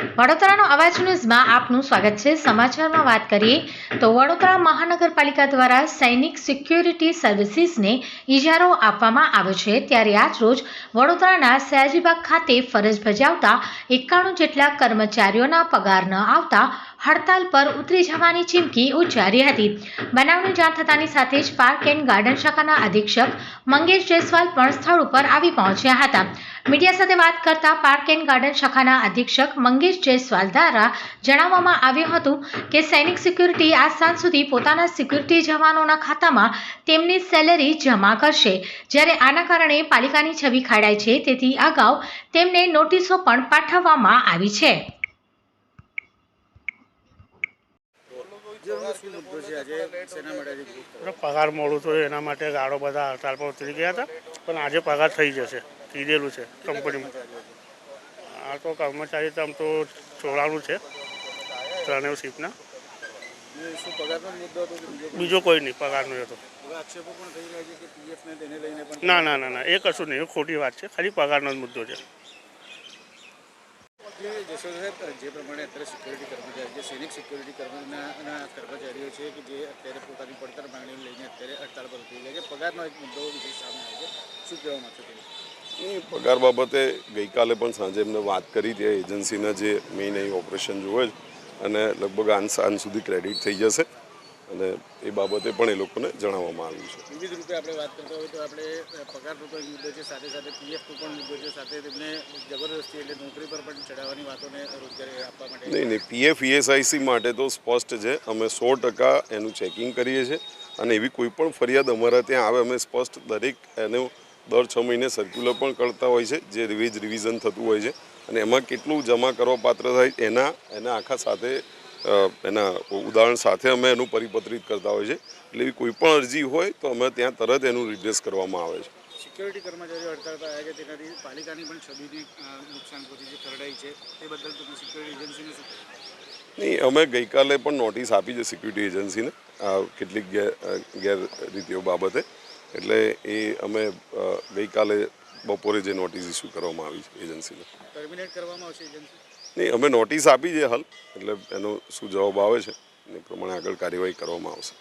વડોદરાનો અવાજ ન્યૂઝમાં આપનું સ્વાગત છે. સમાચારમાં વાત કરીએ તો વડોદરા મહાનગરપાલિકા દ્વારા સૈનિક સિક્યુરિટી સર્વિસીસને ઇજારો આપવામાં આવ્યો છે. ત્યારે આજ રોજ વડોદરાના સયાજીબાગ ખાતે ફરજ બજાવતા એકાણું જેટલા કર્મચારીઓના પગાર ન આવતા હડતાલ પર ઉતરી જવાની ચીમકી ઉચ્ચારી હતી. બનાવની જાણ થતાની સાથે જ પાર્ક એન્ડ ગાર્ડન શાખાના અધિક્ષક મંગેશ જયસ્વાલ પણ સ્થળ ઉપર આવી પહોંચ્યા હતા. મીડિયા સાથે વાત કરતા પાર્ક એન્ડ ગાર્ડન શાખાના અધિક્ષક મંગેશ જયસ્વાલ દ્વારા જણાવવામાં આવ્યું હતું કે સૈનિક સિક્યુરિટી આજ સાંજ સુધી પોતાના સિક્યુરિટી જવાનોના ખાતામાં તેમની સેલેરી જમા કરશે. જ્યારે આના કારણે પાલિકાની છબી ખાડાય છે, તેથી અગાઉ તેમને નોટિસો પણ પાઠવવામાં આવી છે. પગાર મોડું થયું એના માટે ગાળો બધા હડતાલ પર ઉતરી ગયા હતા, પણ આજે પગાર થઈ જશે. કીધેલું છે કંપનીમાં. આ તો કર્મચારી તો આમ તો છોડાણું છે, ત્રણેય શિફ્ટના. બીજો કોઈ? નહીં પગારનો હતો. થઈ ને, ના ના ના, એ કશું નહીં ખોટી વાત છે, ખાલી પગારનો જ મુદ્દો છે. જે પ્રમાણે અત્યારે સિક્યુરિટી કર્મચારી, જે સૈનિક સિક્યુરિટી કર્મચારીઓ છે, કે જે અત્યારે પોતાની પડતર માંગણીને લઈને અત્યારે હડતાળ પર ઉતરી ગયા પગારનો એક મુદ્દો વિશેષ સામે આવે છે. શું કહેવા માંગશો એ પગાર બાબતે ગઈકાલે પણ સાંજે એમને વાત કરી હતી. એજન્સીના જે મેઇન અહીં ઓપરેશન જુએ છે અને લગભગ આજ સાંજ સુધી ક્રેડિટ થઈ જશે અને એ બાબતે પણ એ લોકોને જણાવવામાં આવ્યું છે. વિવિધ રૂપે આપણે વાત કરતા હોય તો આપણે પગારનો પણ મુદ્દો છે સાથે સાથે પીએફનો પણ મુદ્દો છે સાથે તેમને જબરદસ્તી એટલે નોકરી પર પણ ચડાવવાની વાતોને રોજગારી આપવા માટે નહીં નહીં પીએફ ઈએસઆઈસી માટે તો સ્પષ્ટ છે. અમે સો ટકા એનું ચેકિંગ કરીએ છીએ અને એવી કોઈ પણ ફરિયાદ અમારા ત્યાં આવે અમે સ્પષ્ટ દરેક એનું દર છ મહિને સર્ક્યુલર પણ કરતા હોય છે જે રિવિઝ રિવિઝન થતું હોય છે. અને એમાં કેટલું જમા કરવા પાત્ર થાય એના એના આખા સાથે એના ઉદાહરણ સાથે અમે એનું પરિપત્રિત કરતા હોય છે. એટલે એવી કોઈ પણ અરજી હોય તો અમે ત્યાં તરત એનું રિડ્રેસ કરવામાં આવે છે. સિક્યોરિટી કર્મચારીઓ હડતાલ પર આવ્યા છે તેનાથી પાલિકાની પણ છબીને નુકસાન પહોંચી છે ખરડાઈ છે તે બદલ તમે સિક્યોરિટી એજન્સીને શું? નહીં અમે ગઈકાલે પણ નોટિસ આપી છે સિક્યુરિટી એજન્સીને આ કેટલીક ગેર ગેરરીતિઓ બાબતે. એટલે એ અમે ગઈકાલે બપોરે જે નોટિસ ઇસ્યુ કરવામાં આવી છે એજન્સીને. ટર્મિનેટ કરવામાં આવશે એજન્સી? નહીં અમે નોટિસ આપી છે હાલ એટલે એનો શું જવાબ આવે છે એ પ્રમાણે આગળ કાર્યવાહી કરવામાં આવશે.